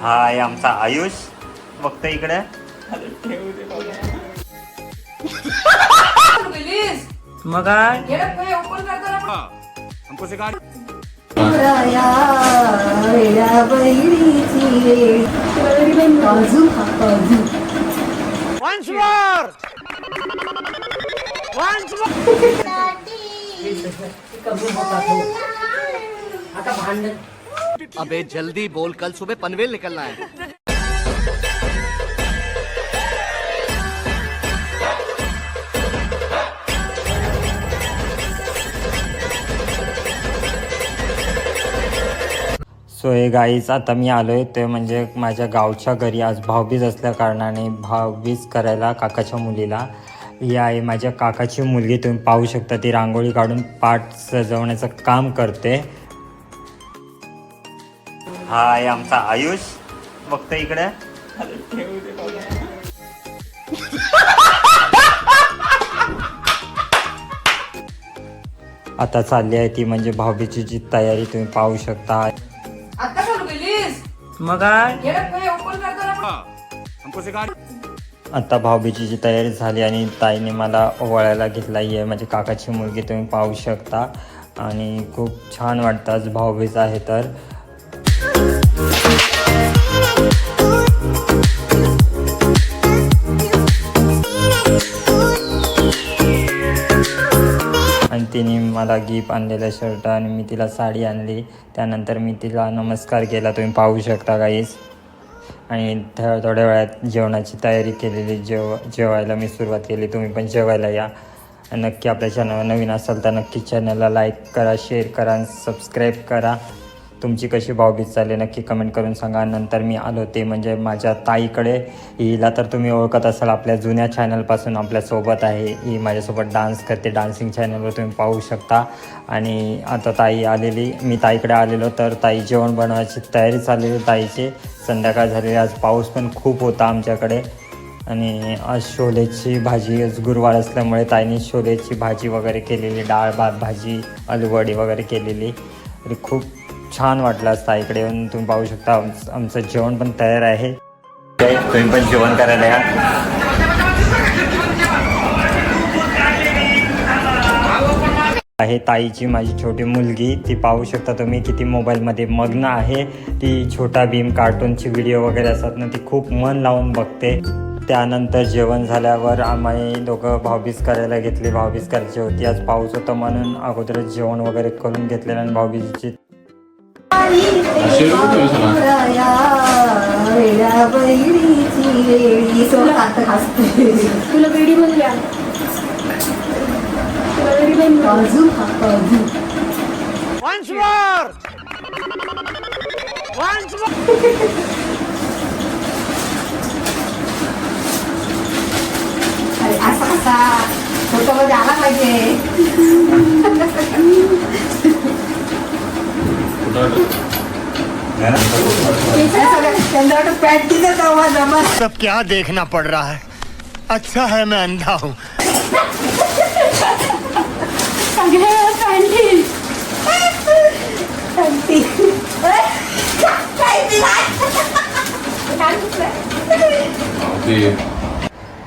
हा आहे आमचा आयुष. बघतो इकडे. प्लीज मग काय आता भांडण. अबे जल्दी बोल कल सुबह पनवेल निकलना है। सो हे गाईच आता मी आलोय ते म्हणजे माझ्या गावच्या घरी आज भाऊबीज असल्या कारणाने भाऊबीज करायला काकाच्या मुलीला. ही आहे माझ्या काकाची मुलगी तुम्ही पाहू शकता ती रांगोळी काढून पाठ सजवण्याचं काम करते. हा आहे आमचा आयुष. बघतो इकडे. आता चालली आहे ती म्हणजे भाऊबीची जी तयारी तुम्ही पाहू शकता. मग आता भाऊबीची तयारी झाली आणि ताईने मला ओवाळायला घेतला आहे. म्हणजे काकाची मुलगी तुम्ही पाहू शकता. आणि खूप छान वाटतं आज भाऊबीज आहे तर. तिने मला गिफ्ट आणलेलं शर्ट आणि मी तिला साडी आणली. त्यानंतर मी तिला नमस्कार केला. तुम्ही पाहू शकता काहीच आणि थोड्या थोड्या वेळात जेवणाची तयारी केलेली जेव जेवायला मी सुरुवात केली. तुम्ही पण जेवायला या. आणि नक्की आपल्या चॅनल नवीन असाल तर नक्की चॅनलला लाईक करा शेअर करा आणि सबस्क्राईब करा. तुमची कशी भावबीज चालली नक्की कमेंट करून सांगा. नंतर मी आलो ते म्हणजे माझ्या ताईकडे. हिला तर तुम्ही ओळखत असाल आपल्या जुन्या चॅनलपासून आपल्यासोबत आहे. ही माझ्यासोबत डान्स करते. डान्सिंग चॅनलवर तुम्ही पाहू शकता. आणि आता ताई आलेली. मी ताईकडे आलेलो तर ताई जेवण बनवायची तयारी चाललेली ताईची. संध्याकाळ झालेली आज पाऊस पण खूप होता आमच्याकडे. आणि आज शोलेची भाजी आज गुरुवार असल्यामुळे ताईने शोलेची भाजी वगैरे केलेली. डाळ भात भाजी आलूवडी वगैरे केलेली. खूप छान वाटलं असता. इकडे येऊन तुम्ही पाहू शकता आमचं आमचं जेवण पण तयार आहे. तुम्ही पण जेवण करायला या. आहे ताईची माझी छोटी मुलगी. ती पाहू शकता तुम्ही किती मोबाईलमध्ये मग्न आहे. ती छोटा भीम कार्टूनची व्हिडिओ वगैरे असतात ना ती खूप मन लावून बघते. त्यानंतर जेवण झाल्यावर आम्ही दोघं भाऊबीज करायला घेतली. भाऊबीज करायची होती आज पाऊस होता म्हणून अगोदरच जेवण वगैरे करून घेतलेलं आणि भाऊबीजची तुला आता हसते तुला वेडी म्हणल्या तुला वेडी म्हण काजू काजू अरे असा कसा फोटोमध्ये आला पाहिजे. सब क्या देखना पड़ रहा है। अच्छा है मैं अंधा हूँ।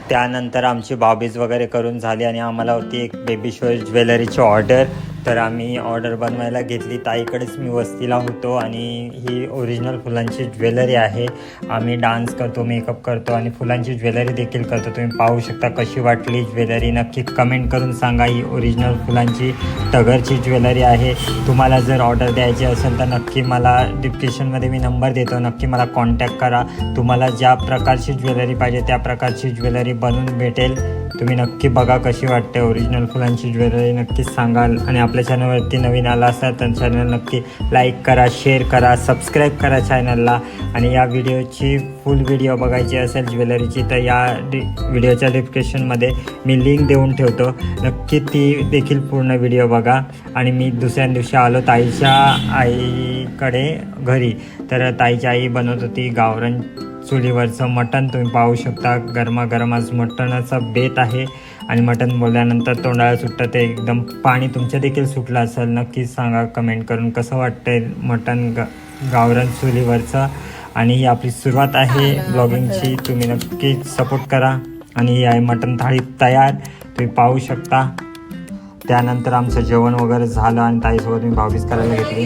त्यानंतर आमची बाबीज वगैरे करून झाली आणि आम्हाला होती एक बेबी शोर ज्वेलरीची ऑर्डर तर आम्ही ऑर्डर बनवायला घेतली. ताईकडेच मी वस्तीला होतो आणि ही ओरिजिनल फुलांची ज्वेलरी आहे. आम्ही डान्स करतो मेकअप करतो आणि फुलांची ज्वेलरी देखील करतो. तुम्ही पाहू शकता कशी वाटली ज्वेलरी. नक्की कमेंट करून सांगा. ही ओरिजिनल फुलांची टगरची ज्वेलरी आहे. तुम्हाला जर ऑर्डर द्यायची असेल तर नक्की मला डिस्क्रिप्शनमध्ये मी नंबर देतो. नक्की मला कॉन्टॅक्ट करा. तुम्हाला ज्या प्रकारची ज्वेलरी पाहिजे त्या प्रकारची ज्वेलरी बनवून भेटेल. तुम्ही नक्की बघा कशी वाटते ओरिजिनल फुलांची ज्वेलरी नक्कीच सांगाल. आणि आपल्या चॅनलवरती नवीन आला असाल तर चॅनल नक्की लाईक करा शेअर करा सबस्क्राईब करा चॅनलला आणि या व्हिडिओची फुल व्हिडिओ बघायची असेल ज्वेलरीची तर या डि व्हिडिओच्या डिस्क्रिप्शनमध्ये मी लिंक देऊन ठेवतो. नक्की ती देखील पूर्ण व्हिडिओ बघा. आणि मी दुसऱ्या दिवशी आलो ताईच्या आईकडे घरी. तर ताईची आई बनवत होती गावरण चुलीवरचं मटण तुम्ही पाहू शकता. गरमागरम आज मटणाचं बेत आहे. आणि मटण बोलल्यानंतर तोंडाला सुटतं ते एकदम. पाणी तुमच्या देखील सुटलं असेल नक्कीच सांगा कमेंट करून कसं वाटतंय मटण ग गावरान चुलीवरचं. आणि ही आपली सुरुवात आहे. ब्लॉगिंगची. तुम्ही नक्कीच सपोर्ट करा. आणि ही आहे मटण थाळी तयार. तुम्ही पाहू शकता. त्यानंतर आमचं जेवण वगैरे झालं आणि ताईसोबत मी भाऊबीज करायला घेतली.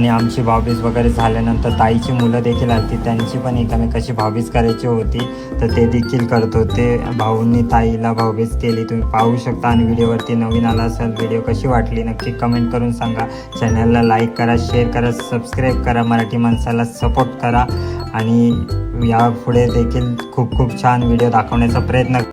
आणि आमची भाऊबीज वगैरे झाल्यानंतर ताईची मुलं देखील आली त्यांची पण एकामेकाची भाऊबीज करायची होती. तर ते देखील करत होते. भाऊंनी ताईला भाऊबीज केली. तुम्ही पाहू शकता आणि व्हिडिओवरती नवीन आला असेल व्हिडिओ कशी वाटली नक्की कमेंट करून सांगा. चॅनलला लाईक करा शेअर करा सबस्क्राईब करा. मराठी माणसाला सपोर्ट करा. आणि यापुढे देखील खूप खूप छान व्हिडिओ दाखवण्याचा प्रयत्न